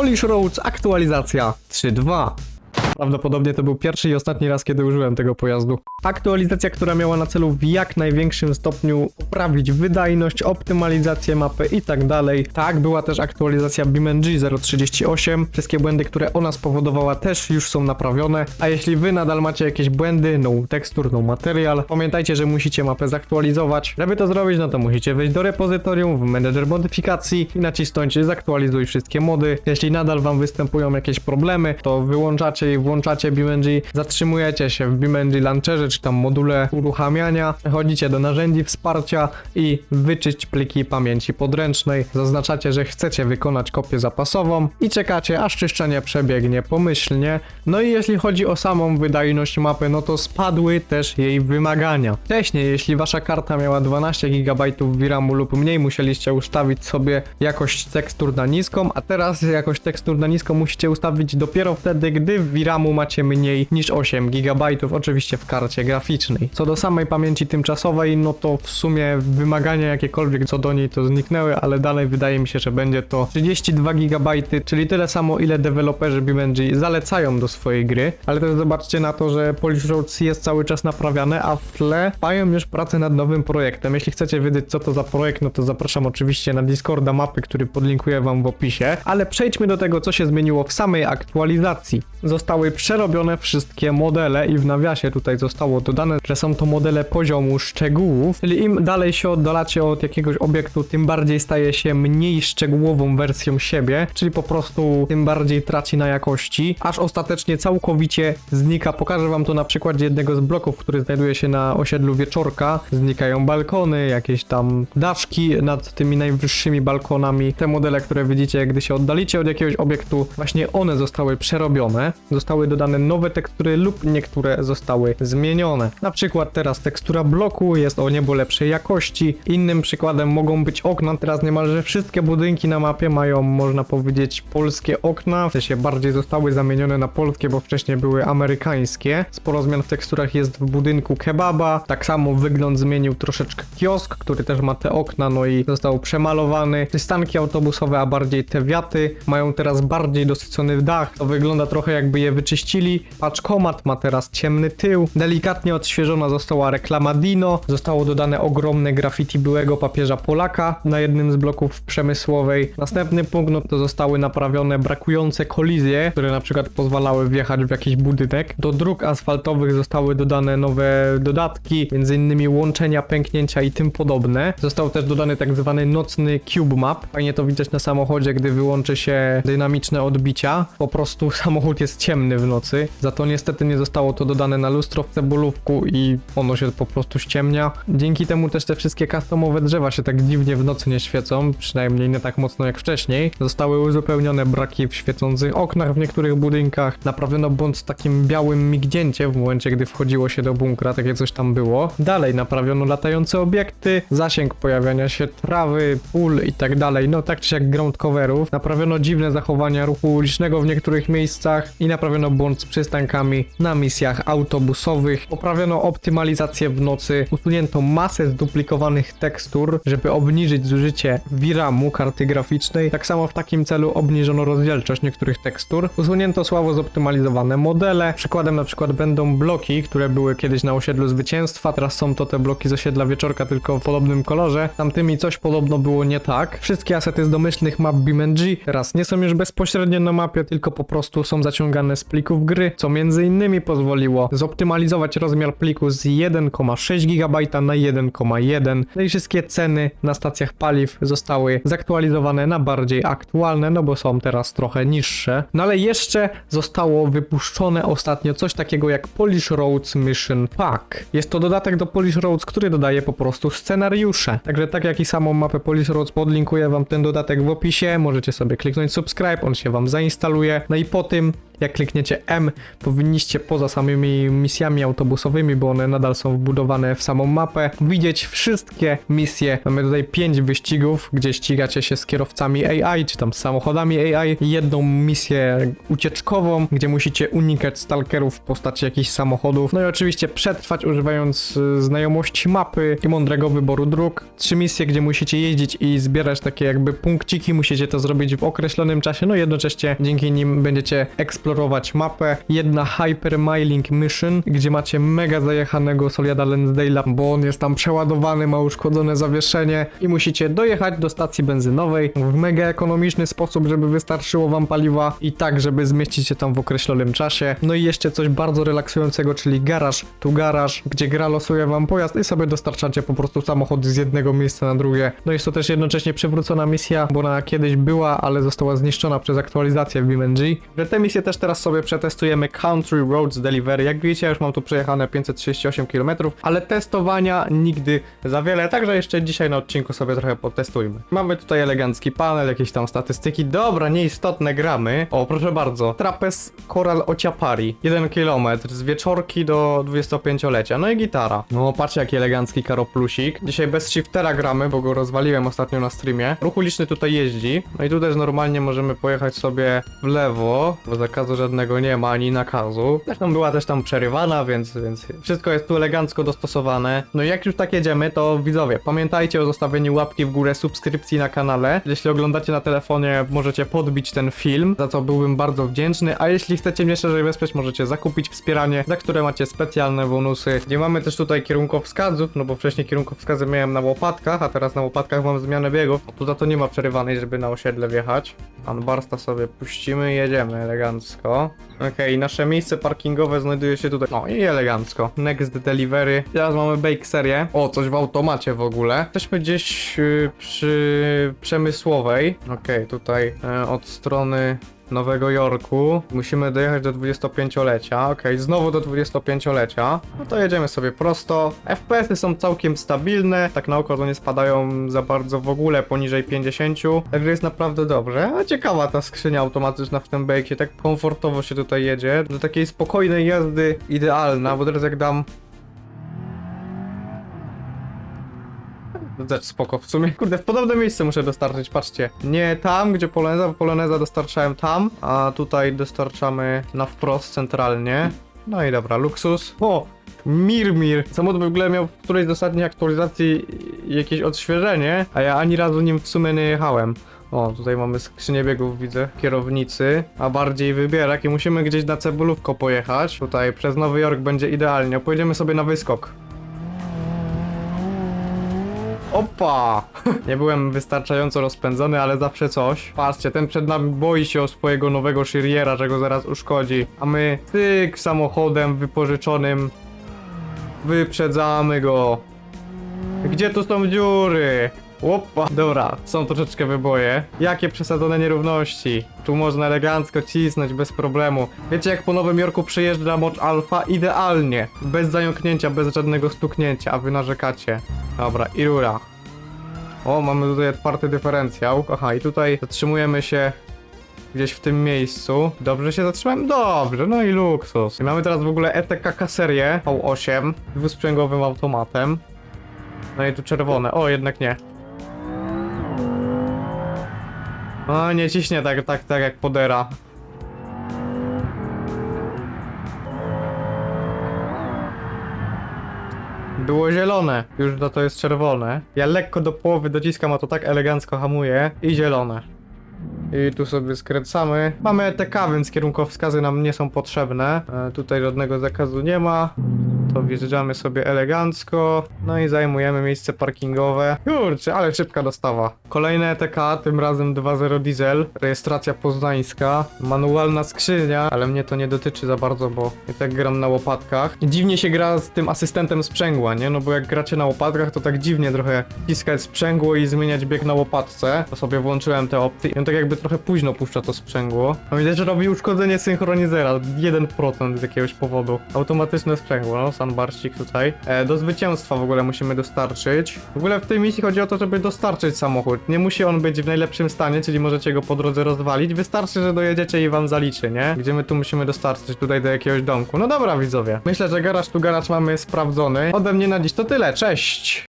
Polish Roads aktualizacja 3.2. Prawdopodobnie to był pierwszy i ostatni raz, kiedy użyłem tego pojazdu. Aktualizacja, która miała na celu w jak największym stopniu poprawić wydajność, optymalizację mapy i tak dalej. Tak, była też aktualizacja BeamNG 038. Wszystkie błędy, które ona spowodowała też już są naprawione. A jeśli wy nadal macie jakieś błędy, no tekstur, no material, pamiętajcie, że musicie mapę zaktualizować. Żeby to zrobić, no to musicie wejść do repozytorium w menedżer modyfikacji i nacisnąć zaktualizuj wszystkie mody. Jeśli nadal wam występują jakieś problemy, to wyłączacie i włączacie BeamNG, zatrzymujecie się w BeamNG Launcherze czy tam module uruchamiania, przechodzicie do narzędzi wsparcia i wyczyść pliki pamięci podręcznej. Zaznaczacie, że chcecie wykonać kopię zapasową i czekacie, aż czyszczenie przebiegnie pomyślnie. No i jeśli chodzi o samą wydajność mapy, no to spadły też jej wymagania. Wcześniej, jeśli wasza karta miała 12 GB VRAMu lub mniej, musieliście ustawić sobie jakość tekstur na niską, a teraz jakość tekstur na niską musicie ustawić dopiero wtedy, gdy VRAMu macie mniej niż 8 GB, oczywiście w karcie graficznej. Co do samej pamięci tymczasowej, no to w sumie wymagania jakiekolwiek co do niej to zniknęły, ale dalej wydaje mi się, że będzie to 32 GB, czyli tyle samo ile deweloperzy BeamNG zalecają do swojej gry, ale też zobaczcie na to, że Polish Roads jest cały czas naprawiane, a w tle trwają już prace nad nowym projektem. Jeśli chcecie wiedzieć co to za projekt, no to zapraszam oczywiście na Discorda mapy, który podlinkuję wam w opisie, ale przejdźmy do tego, co się zmieniło w samej aktualizacji. Zostały przerobione wszystkie modele i w nawiasie tutaj zostało dodane, że są to modele poziomu szczegółów, czyli im dalej się oddalacie od jakiegoś obiektu, tym bardziej staje się mniej szczegółową wersją siebie, czyli po prostu tym bardziej traci na jakości, aż ostatecznie całkowicie znika. Pokażę wam to na przykładzie jednego z bloków, który znajduje się na osiedlu Wieczorka. Znikają balkony, jakieś tam daszki nad tymi najwyższymi balkonami. Te modele, które widzicie, gdy się oddalicie od jakiegoś obiektu, właśnie one zostały przerobione. Zostały dodane nowe tekstury lub niektóre zostały zmienione. Na przykład teraz tekstura bloku jest o niebo lepszej jakości. Innym przykładem mogą być okna. Teraz niemalże wszystkie budynki na mapie mają, można powiedzieć, polskie okna. W sensie bardziej zostały zamienione na polskie, bo wcześniej były amerykańskie. Sporo zmian w teksturach jest w budynku kebaba. Tak samo wygląd zmienił troszeczkę kiosk, który też ma te okna, no i został przemalowany. Przystanki autobusowe, a bardziej te wiaty, mają teraz bardziej dosycony dach. To wygląda trochę jakby je wyczyścili. Paczkomat ma teraz ciemny tył. Delikatnie odświeżona została reklama Dino. Zostało dodane ogromne graffiti byłego papieża Polaka na jednym z bloków przemysłowej. Następny punkt no to zostały naprawione brakujące kolizje, które na przykład pozwalały wjechać w jakiś budynek. Do dróg asfaltowych zostały dodane nowe dodatki, innymi łączenia, pęknięcia i tym podobne. Został też dodany tak zwany nocny cube map. Fajnie to widać na samochodzie, gdy wyłączy się dynamiczne odbicia. Po prostu samochód jest ciemny w nocy. Za to niestety nie zostało to dodane na lustro w i ono się po prostu ściemnia. Dzięki temu też te wszystkie customowe drzewa się tak dziwnie w nocy nie świecą, przynajmniej nie tak mocno jak wcześniej. Zostały uzupełnione braki w świecących oknach w niektórych budynkach. Naprawiono błąd z takim białym mignięciem w momencie, gdy wchodziło się do bunkra, takie coś tam było. Dalej naprawiono latające obiekty, zasięg pojawiania się trawy, pól i tak dalej, no tak czy jak ground coverów. Naprawiono dziwne zachowania ruchu ulicznego w niektórych miejscach i naprawiono błąd z przystankami na misjach autobusowych. Poprawiono optymalizację w nocy, usunięto masę zduplikowanych tekstur, żeby obniżyć zużycie VRAMu, karty graficznej. Tak samo w takim celu obniżono rozdzielczość niektórych tekstur. Usunięto słabo zoptymalizowane modele. Przykładem na przykład będą bloki, które były kiedyś na osiedlu zwycięstwa, teraz są to te bloki z osiedla wieczorka, tylko w podobnym kolorze. Tamtymi coś podobno było nie tak. Wszystkie asety z domyślnych map BeamNG teraz nie są już bezpośrednio na mapie, tylko po prostu są zaciągane z plików gry, co między innymi pozwoliło zoptymalizować rozmiar pliku z 1,6 GB na 1,1. No i wszystkie ceny na stacjach paliw zostały zaktualizowane na bardziej aktualne, no bo są teraz trochę niższe. No ale jeszcze zostało wypuszczone ostatnio coś takiego jak Polish Roads Mission Pack. Jest to dodatek do Polish Roads, który dodaje po prostu scenariusze. Także tak jak i samą mapę Polish Roads podlinkuję wam ten dodatek w opisie, możecie sobie kliknąć subscribe, on się wam zainstaluje. No i po tym Jak klikniecie M, powinniście poza samymi misjami autobusowymi, bo one nadal są wbudowane w samą mapę, widzieć wszystkie misje. Mamy tutaj 5 wyścigów, gdzie ścigacie się z kierowcami AI, czy tam z samochodami AI. Jedną misję ucieczkową, gdzie musicie unikać stalkerów w postaci jakichś samochodów. No i oczywiście przetrwać używając y, znajomości mapy i mądrego wyboru dróg. Trzy misje, gdzie musicie jeździć i zbierać takie jakby punkciki, musicie to zrobić w określonym czasie, no jednocześnie dzięki nim będziecie eksplorować mapę. Jedna Hypermiling Mission, gdzie macie mega zajechanego Soliada Lansdale'a, bo on jest tam przeładowany, ma uszkodzone zawieszenie i musicie dojechać do stacji benzynowej w mega ekonomiczny sposób, żeby wystarczyło wam paliwa i tak, żeby zmieścić się tam w określonym czasie. No i jeszcze coś bardzo relaksującego, czyli garaż tu garaż, gdzie gra losuje wam pojazd i sobie dostarczacie po prostu samochód z jednego miejsca na drugie. No jest to też jednocześnie przywrócona misja, bo ona kiedyś była, ale została zniszczona przez aktualizację w BeamNG. Że tę misję też teraz sobie przetestujemy Country Roads Delivery. Jak widzicie, już mam tu przejechane 538 km, ale testowania nigdy za wiele, także jeszcze dzisiaj na odcinku sobie trochę potestujmy. Mamy tutaj elegancki panel, jakieś tam statystyki. Dobra, nieistotne gramy. O, proszę bardzo. Trapez Coral Ociapari. 1 km z wieczorki do 25-lecia. No i gitara. No, patrzcie jaki elegancki Karo Plusik. Dzisiaj bez shiftera gramy, bo go rozwaliłem ostatnio na streamie. Ruch uliczny tutaj jeździ. No i tu też normalnie możemy pojechać sobie w lewo, bo żadnego nie ma, ani nakazu. Zresztą była też tam przerywana, więc, więc wszystko jest tu elegancko dostosowane. No i jak już tak jedziemy, to widzowie, pamiętajcie o zostawieniu łapki w górę, subskrypcji na kanale. Jeśli oglądacie na telefonie, możecie podbić ten film, za co byłbym bardzo wdzięczny. A jeśli chcecie mnie szerzej wesprzeć, możecie zakupić wspieranie, za które macie specjalne bonusy. Nie mamy też tutaj kierunkowskazów, no bo wcześniej kierunkowskazy miałem na łopatkach, a teraz na łopatkach mam zmianę biegów. Tu za to nie ma przerywanej, żeby na osiedle wjechać. Anbarsta sobie puścimy i jedziemy elegancko. Okej, nasze miejsce parkingowe znajduje się tutaj. No i elegancko. Next delivery. Teraz mamy bake serię. O, coś w automacie w ogóle. Jesteśmy gdzieś y, przy przemysłowej. Okej, tutaj e, od strony Nowego Jorku. Musimy dojechać do 25-lecia. Okej, znowu do 25-lecia. No to jedziemy sobie prosto. FPS-y są całkiem stabilne. Tak na oko to nie spadają za bardzo w ogóle poniżej 50. Także jest naprawdę dobrze. A ciekawa ta skrzynia automatyczna w tym bejkie. Tak komfortowo się tutaj jedzie. Do takiej spokojnej jazdy idealna, bo teraz jak dam też spoko. W sumie, kurde, w podobne miejsce muszę dostarczyć, patrzcie. Nie tam, gdzie Poloneza, bo Poloneza dostarczałem tam, a tutaj dostarczamy na wprost, centralnie. No i dobra, luksus. O! Mirmir. Samochód w ogóle miał w którejś z ostatnich aktualizacji jakieś odświeżenie, a ja ani razu nim w sumie nie jechałem. O, tutaj mamy skrzynię biegów, widzę, kierownicy, a bardziej wybierak i musimy gdzieś na Cebulówko pojechać. Tutaj przez Nowy Jork będzie idealnie. Pojedziemy sobie na wyskok. Opa! Nie byłem wystarczająco rozpędzony, ale zawsze coś. Patrzcie, ten przed nami boi się o swojego nowego Szyriera, że go zaraz uszkodzi. A my, tyk, samochodem wypożyczonym, wyprzedzamy go. Gdzie tu są dziury? Opa, dobra, są troszeczkę wyboje. Jakie przesadzone nierówności. Tu można elegancko cisnąć bez problemu. Wiecie jak po Nowym Jorku przyjeżdża Mocz Alfa? Idealnie. Bez zająknięcia, bez żadnego stuknięcia, a wy narzekacie. Dobra, i rura. O, mamy tutaj otwarty dyferencjał. Aha, i tutaj zatrzymujemy się gdzieś w tym miejscu. Dobrze się zatrzymałem? Dobrze, no i luksus. I mamy teraz w ogóle ETK serię V8 dwusprzęgowym automatem. No i tu czerwone. O, jednak nie. O, nie ciśnie tak, tak, tak jak podera. Było zielone, już za to jest czerwone. Ja lekko do połowy dociskam, a to tak elegancko hamuje. I zielone. I tu sobie skręcamy. Mamy ETK, więc kierunkowskazy nam nie są potrzebne. E, tutaj żadnego zakazu nie ma. To wjeżdżamy sobie elegancko. No i zajmujemy miejsce parkingowe. Kurczę, ale szybka dostawa. Kolejne ETK, tym razem 2.0 diesel. Rejestracja poznańska. Manualna skrzynia, ale mnie to nie dotyczy za bardzo, bo i tak gram na łopatkach. Dziwnie się gra z tym asystentem sprzęgła, nie? No bo jak gracie na łopatkach, to tak dziwnie trochę wciskać sprzęgło i zmieniać bieg na łopatce. To sobie włączyłem te opty i on tak jakby trochę późno puszcza to sprzęgło. No widać, że robi uszkodzenie synchronizera. 1% z jakiegoś powodu. Automatyczne sprzęgło, no Nissan Barścik tutaj. E, do zwycięstwa w ogóle musimy dostarczyć. W ogóle w tej misji chodzi o to, żeby dostarczyć samochód. Nie musi on być w najlepszym stanie, czyli możecie go po drodze rozwalić. Wystarczy, że dojedziecie i wam zaliczy, nie? Gdzie my tu musimy dostarczyć? Tutaj do jakiegoś domku. No dobra, widzowie. Myślę, że garaż tu garaż mamy sprawdzony. Ode mnie na dziś to tyle. Cześć!